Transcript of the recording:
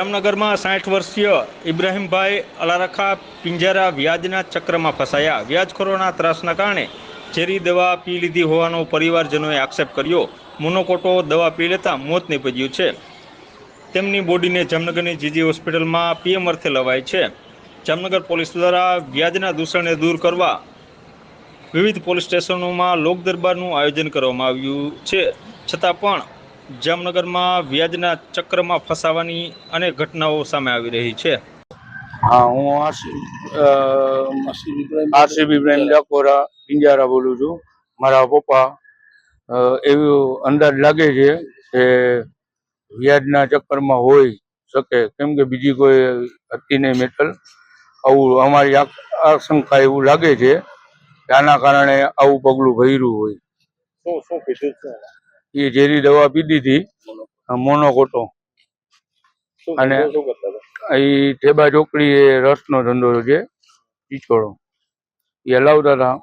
જામનગરમાં સાઠ વર્ષીય ઇબ્રાહીમભાઈ અલારખા પિંજારા વ્યાજના ચક્રમાં ફસાયા. વ્યાજખોરોના ત્રાસના કારણે ઝેરી દવા પી લીધી હોવાનો પરિવારજનોએ આક્ષેપ કર્યો. મોનોકોટો દવા પી લેતા મોત નીપજ્યું છે. તેમની બોડીને જામનગરની જીજી હોસ્પિટલમાં પીએમ અર્થે લવાય છે. જામનગર પોલીસ દ્વારા વ્યાજના દૂષણને દૂર કરવા વિવિધ પોલીસ સ્ટેશનોમાં લોક દરબારનું આયોજન કરવામાં આવ્યું છે. છતાં પણ જામનગરમાં વ્યાજના ચક્રમાં ફસાવાની અનેક ઘટનાઓ સામે આવી રહી છે. હા હું આસિફ ઇબ્રાહિમ ડાકોરા પિંજારા બોલું છું. મારા પપ્પા અ, એવું અંદાજ લાગે છે કે વ્યાજના ચક્કરમાં હોઈ શકે. કેમ કે બીજી કોઈ હતી નહીં મેટલ. આવું અમારી આશંકા એવું લાગે છે કે આના કારણે આવું પગલું ભર્યું હોય. શું શું કીધું છે? એ ઝેરી દવા પીધી હતી મોનોકોટો અને એ ઠેબા ચોકડી એ રસનો ધંધો છે પીછોડો. એ હલાવતા હતા.